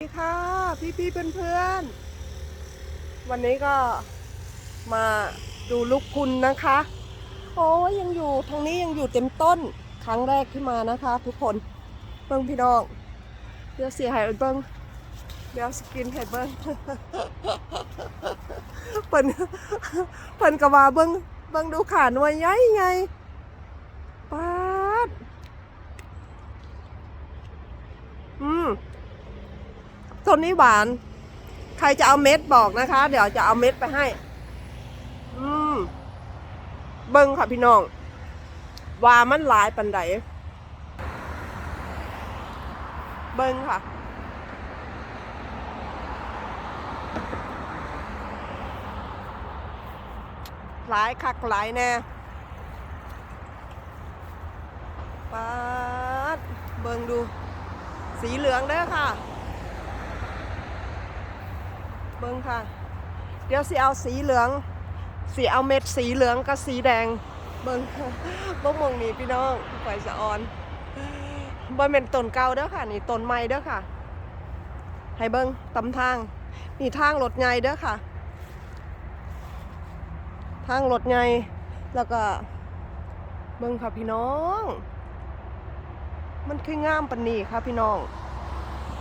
สวัสดีค่ะ พี่พี่เพื่อนเพื่อนๆวันนี้ก็มาดูลูกคุณนะคะ โอ้ยยังอยู่ทางนี้ยังอยู่เต็มต้นครั้งแรกที่มานะคะ ทุกคนเบิ้งพี่น้องเดี๋ยวเสียหายเบิ้งเดี๋ยวสกินให้เบิ้งเปิ่นเปิ่นกะว่าเบิ้งเบิ้งดูขาหน่วยใหญ่ไงป๊าดอืม ต้นนี้หวาน ใครจะเอาเม็ดบอกนะคะ เดี๋ยวจะเอาเม็ดไปให้ อืม เบิ้งค่ะพี่น้อง ว่ามันหลายปันไดเบิ้งค่ะ หลายคักหลายแน่ป๊าดเบิ้งดู สีเหลืองเด้อค่ะ เบิ้งค่ะ เดี๋ยวสิเอาสีเหลืองสีเอาเม็ดสีเหลืองกับสีแดง เบิ้งบ่มองนี่พี่น้องไฟสะออนบ่เป็นต้นเก่าเด้อค่ะ นี่ต้นใหม่เด้อค่ะ ให้เบิ้งตำทาง นี่ทางรถใหญ่เด้อค่ะ ทางรถใหญ่แล้วก็เบิ้งค่ะพี่น้อง มันคืองามปานนี้ค่ะพี่น้อง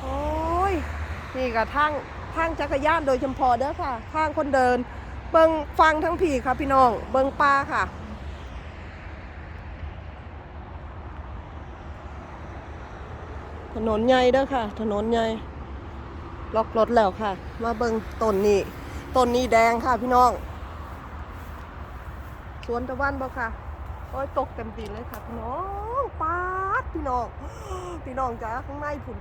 โอ้ย นี่ก็ทาง ทางจักรยานโดยเฉพาะเด้อค่ะ ทางคนเดิน เบิงฟังทั้งผีค่ะพี่น้อง เบิงป้าค่ะ ถนนใหญ่เด้อค่ะ ถนนใหญ่ล็อกรถแล้วค่ะ มาเบิงต้นนี้ต้นนี้แดงค่ะพี่น้อง สวนตะวันบ่ค่ะโอ้ยตกเต็มตีนเลยค่ะพี่น้องป๊าดพี่น้อง พี่น้องจ้าข้างในผุน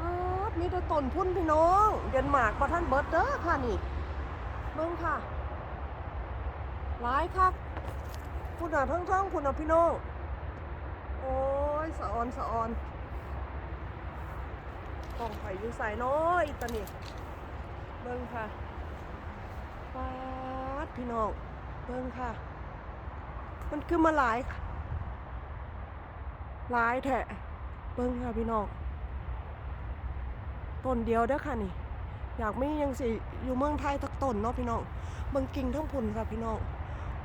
ครับมีแต่ต้นพุ่นพี่น้อง เดนมาร์กบ่ท่านเบิร์ดเด้อค่ะนี่เบิ่งค่ะหลายครับพุ่นอะทั้งท้องพุ่นอะพี่น้อง โอ้ยสะออนสะออนกล่องไผ่อยู่ใส่น้อยตะนี่เบิ่งค่ะปาดพี่น้องเบิ่งค่ะ มันคือมาหลาย หลายแทะเบิ่งค่ะพี่น้อง ต้นเดียวเด้อค่ะนี่ อยากมียังสิอยู่เมืองไทยทักต้นเนาะพี่น้องเบิ่งกิ่งทั้งพุ่นค่ะพี่น้อง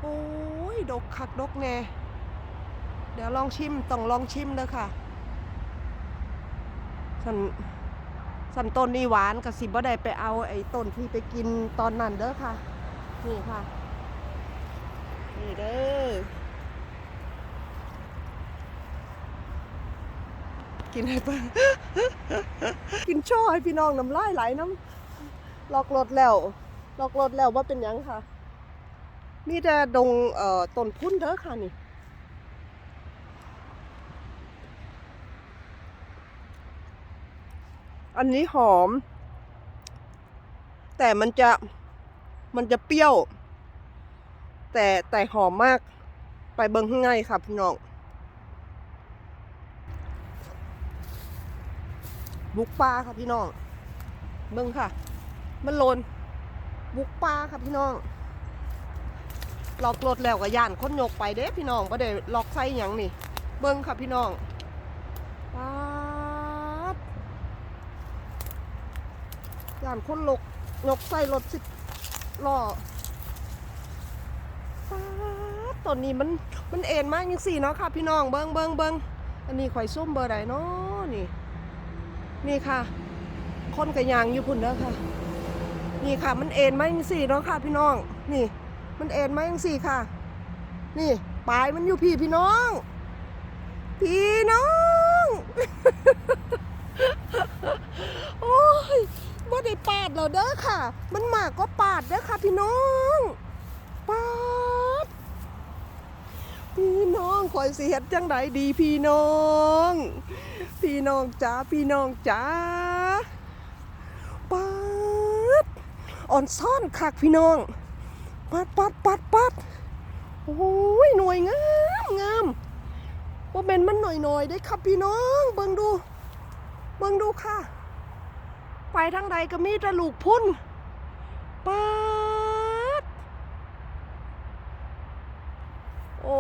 โอ้ยดกคักดกแน่เดี๋ยวลองชิมต้องลองชิมเด้อค่ะสันสันต้นนี่หวานกับสิบ่ได้ไปเอาไอ้ต้นที่ไปกินตอนนั้นเด้อค่ะ นี่ค่ะ นี่เด้อ กินให้เบิ่งกินช่อให้พี่น้องน้ำลายไหลน้ำลอกรถแล้วลอกรถแล้วว่าเป็นยังค่ะ มีแต่ดงเอ่อต้นพุ่นเด้อค่ะนี่อันนี้หอม แต่มันจะมันจะเปรี้ยว แต่แต่หอมมากไปเบิ้งข้างในค่ะพี่น้อง บุกปลาค่ะพี่น้องเบิ่งค่ะ มันโลนบุกปลาค่ะพี่น้องล็อกรถแล้วก็ย่านคนยกไปเด้พี่น้องบ่ได้ล็อกไส้หยังนี่ เบิ่งค่ะพี่น้องปาดย่านคนลกยกไส้รถสิบล้อปาดตอนนี้มันมันเอ็นมากยังสี่เนาะค่ะพี่น้องเบิ่งเบิ่งเบิ่งอันนี้ข่อยส้มเบอร์ใดเนาะนี่ นี่ค่ะ คนกระยางอยู่พุ่นเด้อค่ะ นี่ค่ะ มันเอ็นไหมาจังสี่เนาะค่ะ พี่น้อง นี่ มันเอ็นไหมาจังสี่ค่ะ นี่ปลายมันอยู่พี่พี่น้อง พี่น้อง โอ้ยบ่ได้ปาดแล้วเด้อค่ะ มันหมากก็ปาดเด้อค่ะ พี่น้องปาด พี่น้องคอยสิเฮ็ดจังไดดีพี่น้อง พี่น้องจ๋าพี่น้องจ๋าปัดอ่อนซ่อนคักพี่น้องปัดปัดปัดปัดโอ้ยหน่วยงามงามว่าเป็นมันหน่อยหน่อยได้ครับพี่น้อง เบิ่งดูเบิ่งดูค่ะ ไปทางใดก็มีแต่ลูกพุ่นปัดโอ้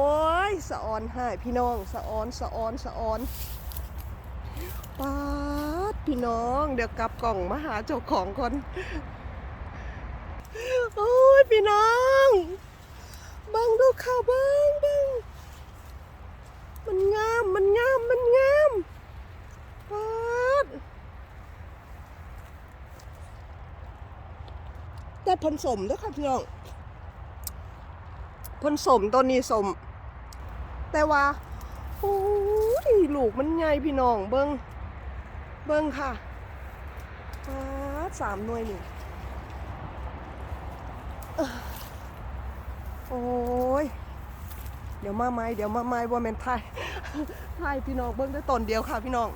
ย สะออนให้พี่น้องสะออนสะออนสะออนปาดพี่น้อง เดี๋ยวกลับกล่องมาหาเจ้าของก่อนโอ้ยพี่น้องบังดูข่าวบังบังมันงามมันงามมันงามปัดแต่ผสมด้วยค่ะพี่น้องผสมตัวนี้สม แต่ว่าโอ้ยลูกมันใหญ่พี่น้องเบิ้งเบิ้งค่ะสามหน่วยนี่โอ้ย เดี๋ยวมาไหมเดี๋ยวมาไหมว่าแมนไทยไทยพี่น้องเบิ้งได้ตนเดียวค่ะพี่น้อง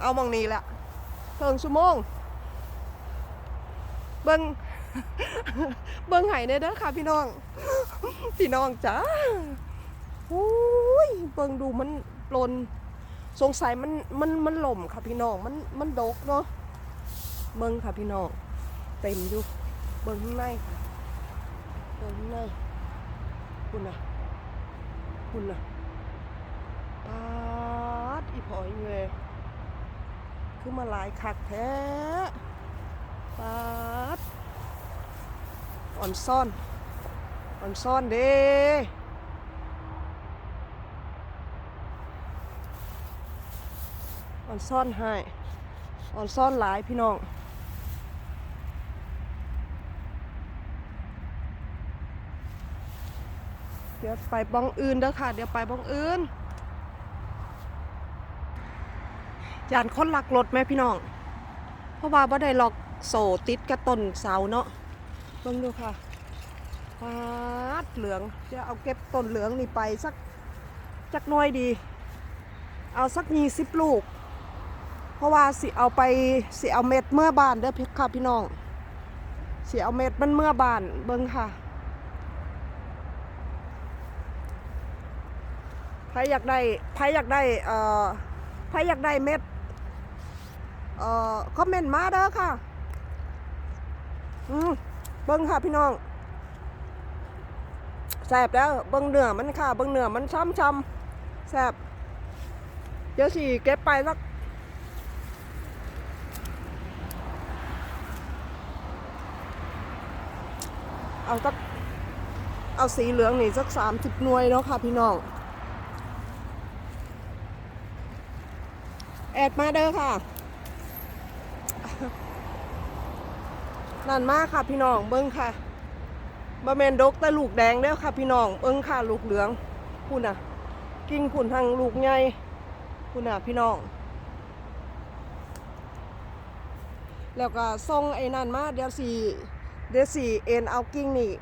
เอามองนี้แหละเพิงชั่วโมง เบิ้งเบิ้งไห้เนี่ยเด้อค่ะพี่น้อง พี่น้องจ้า โอ้ยเบิ้งดูมันปลนสงสัยมันมันมันหล่มค่ะพี่น้องมันมันดกเนาะเบิ้งค่ะพี่น้องเต็มอยู่เบิ้งข้างในค่ะเบิ้งข้างในคุณน่ะคุณน่ะปาดอีพอยเงยคือมาหลายคักแท้ปาดอ่อนซ่อนอ่อนซ่อนเด้ อ่อนซ่อนให้อ่อนซ่อนหลายพี่น้องเดี๋ยวไปบ้องอื่นเด้อค่ะ เดี๋ยวไปบ้องอื่นยานคนหลักรถไหมพี่น้อง เพราะว่าบ่ได้ล็อกโซ่ติดกับต้นเสาเนาะเบิ่งดูค่ะปาดเหลืองเดี๋ยวเอาเก็บต้นเหลืองนี่ไปสักจักน้อยดี เอาสักยี่สิบลูก ราะว่าสิเอาไปสิเอาเม็ดเมื่อบานเด้อพี่ค่ะพี่น้องสิเอาเม็ดมันเมื่อบานเบิ่งค่ะใครอยากได้ใครอยากได้เอ่อใครอยากได้เม็ดเอ่อคอมเมนต์มาเด้อค่ะอืมเบิ้งค่ะพี่น้องแสบแล้วเบิ้งเนื้อมันค่ะเบิ้งเนื้อมันช้ำช้ำๆแสบเดี๋ยวสิเก็บไปสัก เอาสักเอาสีเหลืองนี่สักสามสิบหน่วยเนาะค่ะพี่น้องแอดมาเด้อค่ะ นั่นมากค่ะพี่น้องเบิ้งค่ะบะเมนดกแต่ลูกแดงเด้อค่ะพี่น้องเบิ้งค่ะลูกเหลืองคุณน่ะ กิ่งผุนทางลูกใหญ่คุณน่ะพี่น้องแล้วก็ส่งไอ้นั่นมาเดี๋ยวสี เดี๋ยวสี่เอ็นเอากิ่งนี่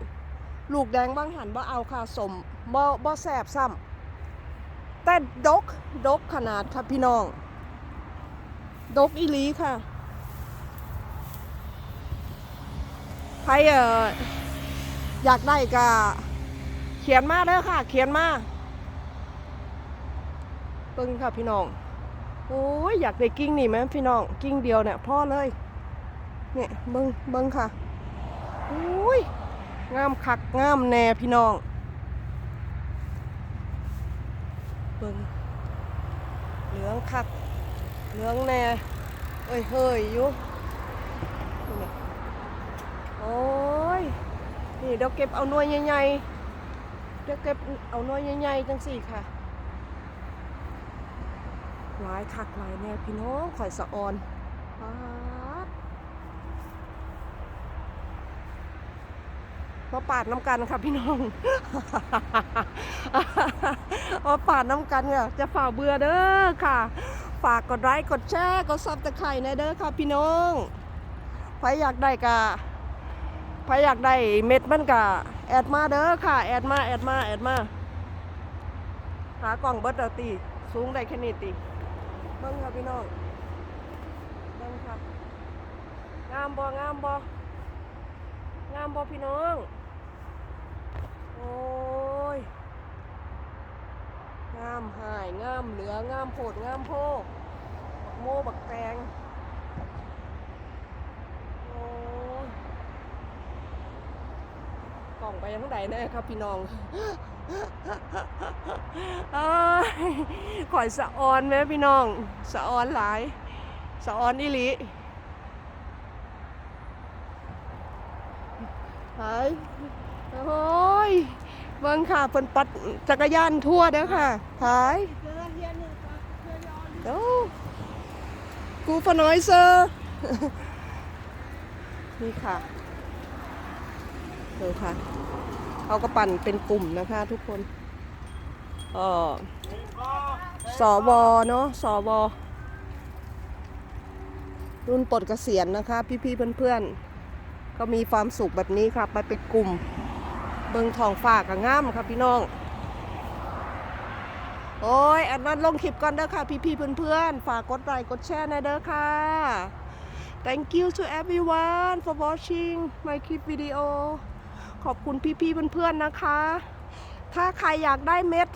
ลูกแดงบางหันบ่เอาค่ะสมบ่บ่แสบซ้ำแต่ดกดกขนาดค่ะพี่น้อง ดกอีลีค่ะใครเอออยากได้ก็เขียนมาเด้อค่ะ เขียนมาเบิ่งค่ะพี่น้อง โอ้ยอยากได้กิ้งนี่ไหมพี่น้อง กิ้งเดียวเนี่ยพ่อเลย เนี่ยเบิ่งเบิ่งค่ะ อ้ยงามคักงามแน่พี่น้อง เบิ่งเหลืองคัก เหลืองแน่เอ้ยเฮ้ยอยู่โอ้ย นี่เดี๋ยวเก็บเอาหน่วยใหญ่ๆ เดี๋ยวเก็บเอาหน่วยใหญ่ๆจังสี่ค่ะหลายคักหลายแน่พี่น้องข่อยสะออนป๊าด มาปาดน้ำกันค่ะพี่น้อง มาปาดน้ำกันค่ะ จะฝ่าเบื่อเด้อค่ะ ฝากกดไลค์กดแชร์กดซับตะไคร่ในเด้อค่ะพี่น้องใครอยากได้กะใครอยากได้เม็ดมันกะแอดมาเด้อค่ะ แอดมาแอดมาแอดมา หากล่องเบิร์ดเอาตีสูงได้แค่นี้ตีเบิ้งค่ะพี่น้องเบิ้งค่ะงามบ่งามบ่งามบ่พี่น้อง โอ้ย งามหายงามเหลืองามโพดงามโพบักโมบักแตงโอ้ยกล่องไปยังไงแน่ครับพี่น้องข่อยสะออนไหมพี่น้อง สะออนหลาย สะออนอิลิหาย โอ้ยเบิ่งค่ะเพิ่นปัดจักรยานทั่วเด้อค่ะหายโอ้กูฟน้อยเซอร์นี่ค่ะดูค่ะเขาก็ปั่นเป็นกลุ่มนะคะทุกคนเออสวเนาะสวรุ่นปลดเกษียณนะคะ พี่ๆเพื่อนๆ ก็มีความสุขแบบนี้ค่ะไปเป็นกลุ่ม เบิงทองฝากกับงามค่ะพี่น้อง โอ้ยอันนั้นลงคลิปก่อนเด้อค่ะ พี่ๆเพื่อนๆ ฝากกดไลค์กดแชร์นะเด้อค่ะ Thank you to everyone for watching my clip video ขอบคุณพี่ๆเพื่อนๆนะคะ ถ้าใครอยากได้เม็ด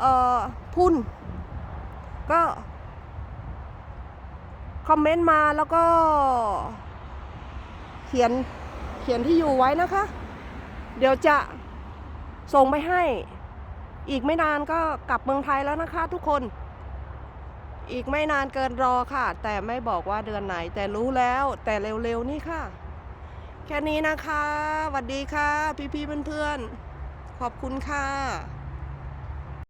เอ่อพุ่น ก็คอมเมนต์มาแล้วก็ เขียนเขียนที่อยู่ไว้นะคะ เดี๋ยวจะส่งไปให้ อีกไม่นานก็กลับเมืองไทยแล้วนะคะทุกคน อีกไม่นานเกินรอค่ะ แต่ไม่บอกว่าเดือนไหน แต่รู้แล้วแต่เร็วๆนี่ค่ะ แค่นี้นะคะสวัสดีค่ะ พี่ๆเพื่อนๆขอบคุณค่ะ